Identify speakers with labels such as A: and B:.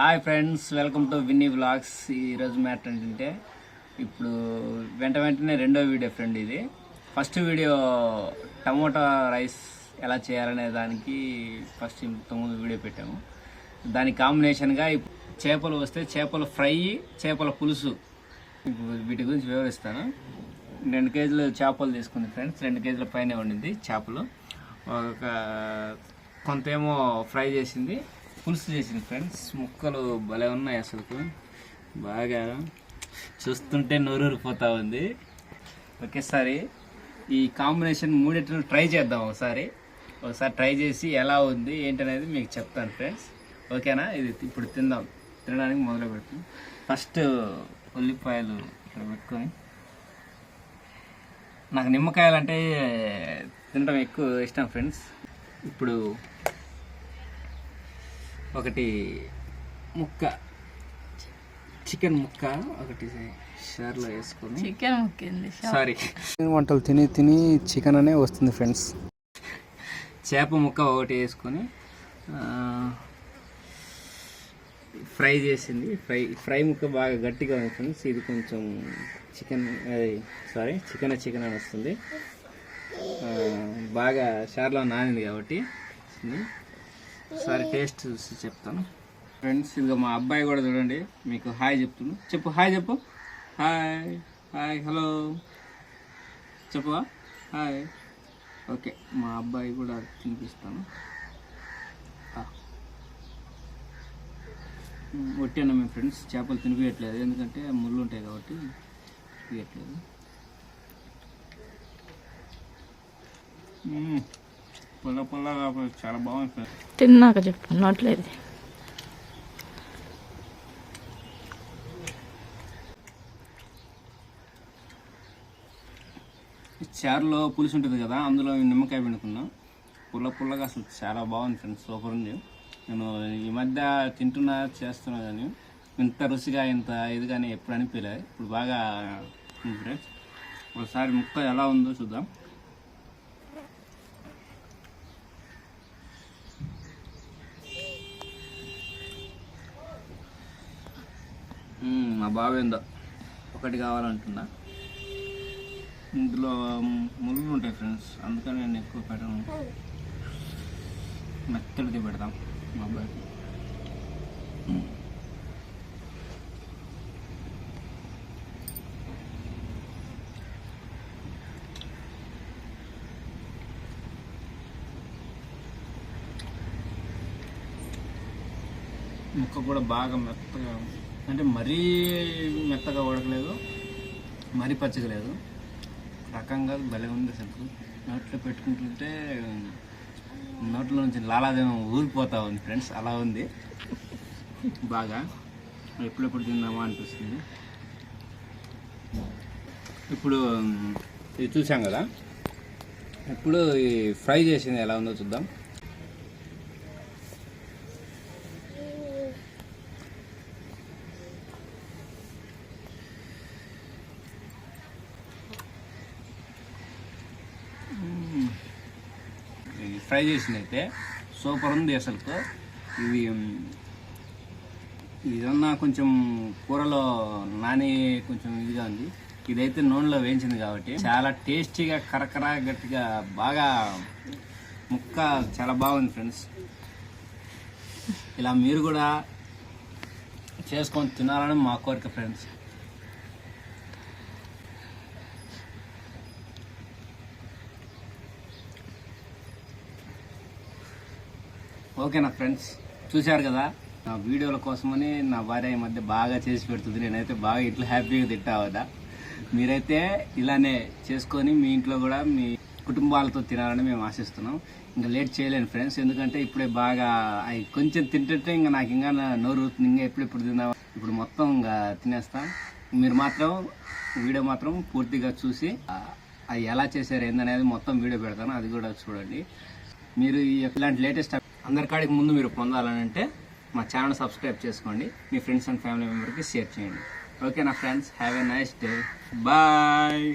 A: Hi friends welcome to Vinny vlogs ఈరోజు matter ఏంటంటే ఇప్పుడు వెంట వెంటనే రెండో వీడియో ఫ్రెండ్ ఇది. ఫస్ట్ వీడియో టమోటా రైస్ ఎలా చేయాలనే దానికి ఫస్ట్ తొమ్మిది వీడియో పెట్టాము. దాని కాంబినేషన్గా చేపలు వస్తే చేపల ఫ్రై చేపల పులుసు. వీటి గురించి వివరిస్తాను. రెండు కేజీలు చేపలు తీసుకుంది ఫ్రెండ్స్ రెండు కేజీల పైన ఉండింది చేపలు. ఒక కొంతేమో ఫ్రై చేసింది. పులుసు చేసింది ఫ్రెండ్స్. ముక్కలు భలే ఉన్నాయి అసలు బాగా చూస్తుంటే నోరూరిపోతా ఉంది. ఒకేసారి ఈ కాంబినేషన్ మూడింటిని ట్రై చేద్దాం ఒకసారి. ఒకసారి ట్రై చేసి ఎలా ఉంది ఏంటనేది మీకు చెప్తాను ఫ్రెండ్స్. ఓకేనా? ఇది ఇప్పుడు తిందాం. తినడానికి మొదలు పెడతాం. ఫస్ట్ ఉల్లిపాయలు ఇక్కడ పెట్టుకొని. నాకు నిమ్మకాయలు అంటే తినడం ఎక్కువ ఇష్టం ఫ్రెండ్స్. ఇప్పుడు ఒకటి ముక్క. చికెన్ ముక్క ఒకటి షార్లో వేసుకొని.
B: చికెన్ ముక్కింది
A: సారీ. వంటలు తిని తిని చికెన్ అనే వస్తుంది ఫ్రెండ్స్. చేప ముక్క ఒకటి వేసుకొని ఆ, ఫ్రై చేసింది. ఫ్రై ఫ్రై ముక్క బాగా గట్టిగా ఉంది ఫ్రెండ్స్. ఇది కొంచెం చికెన్ అది సారీ చికెన్ చికెన్ అని వస్తుంది. ఆ, బాగా షార్లో నానింది కాబట్టి. ఒకసారి టేస్ట్ చూసి చెప్తాను. ఫ్రెండ్స్ ఇదిగో మా అబ్బాయి కూడా చూడండి. మీకు హాయ్ చెప్తున్నాను చెప్పు హాయ్ చెప్పు. Hi hi hello. చెప్పవా? హాయ్. ఓకే మా అబ్బాయి కూడా తినిపిస్తాను. ఒట్టాను మేము ఫ్రెండ్స్ చేపలు తినిపించట్లేదు ఎందుకంటే ముళ్ళు ఉంటాయి కాబట్టి తినిపించట్లేదు పుల్ల పుల్లగా చాలా బాగుంది
B: తిన్నాక చెప్పు నోట్లేదు.
A: చారులో పులుసు ఉంటుంది కదా అందులో నిమ్మకాయ పిండుకున్నాం. పుల్ల పుల్లగా అసలు చాలా బాగుంది ఫ్రెండ్స్ సూపర్ ఉంది. నేను ఈ మధ్య తింటున్నా చేస్తున్నా కానీ ఇంత రుచిగా ఇంత ఇదిగానే ఎప్పుడు అనిపించలేదు. ఇప్పుడు బాగా ఫ్రెండ్స్. ఒకసారి ముక్క ఎలా ఉందో చూద్దాం. నా మా బావేందో ఒకటి కావాలంటున్నా. ఇందులో ముళ్ళు ఉంటాయి ఫ్రెండ్స్. అందుకని నేను ఎక్కువ పెట్టను. మెత్తడిది పెడతాం మా అబ్బాయికి. ముక్క కూడా బాగా మెత్తగా అంటే మరీ మెత్తగా ఉడకలేదు మరీ పచ్చగా లేదు. రకంగా భలే ఉంది అసలు. నోట్లో పెట్టుకుంటుంటే నోట్లో నుంచి లాలాదేమో ఊరిపోతా ఉంది ఫ్రెండ్స్ అలా ఉంది. బాగా. ఎప్పుడెప్పుడు తిందామా అనిపిస్తుంది. ఇప్పుడు ఇది చూసాం కదా? ఇప్పుడు ఈ ఫ్రై చేసింది ఎలా ఉందో చూద్దాం. ఫ్రై చేసింది అయితే సూపర్ ఉంది అసలు ఇది ఇదన్నా కొంచెం కూరలో నాని కొంచెం ఇదిగా ఉంది. ఇదైతే నూనెలో వేయించింది కాబట్టి చాలా టేస్టీగా కరకర గట్టిగా బాగా ముక్క చాలా బాగుంది ఫ్రెండ్స్. ఇలా మీరు కూడా చేసుకొని తినాలని మా కోరిక ఫ్రెండ్స్. ఓకేనా ఫ్రెండ్స్ చూశారు కదా? నా వీడియోల కోసమని నా భార్య ఈ మధ్య బాగా చేసి పెడుతుంది. నేనైతే బాగా ఇంట్లో హ్యాపీగా తింటావదా మీరైతే ఇలానే చేసుకొని మీ ఇంట్లో కూడా మీ కుటుంబాలతో తినాలని మేము ఆశిస్తున్నాం. ఇంకా లేట్ చేయలేను ఫ్రెండ్స్ ఎందుకంటే ఇప్పుడే బాగా అవి కొంచెం తింటుంటే ఇంకా నాకు ఇంకా నా నోరు ఇంకా ఎప్పుడు ఇప్పుడు తిందాం ఇప్పుడు మొత్తం ఇంకా తినేస్తాం. మీరు మాత్రం వీడియో మాత్రం పూర్తిగా చూసి అవి ఎలా చేశారు ఏందనేది మొత్తం వీడియో పెడతాను. అది కూడా చూడండి. మీరు ఇలాంటి లేటెస్ట్ అందరికాడికి ముందు మీరు పొందాలని అంటే మా ఛానల్ సబ్స్క్రైబ్ చేసుకోండి. మీ ఫ్రెండ్స్ అండ్ ఫ్యామిలీ మెంబర్కి షేర్ చేయండి. ఓకే నా friends have a nice day. Bye.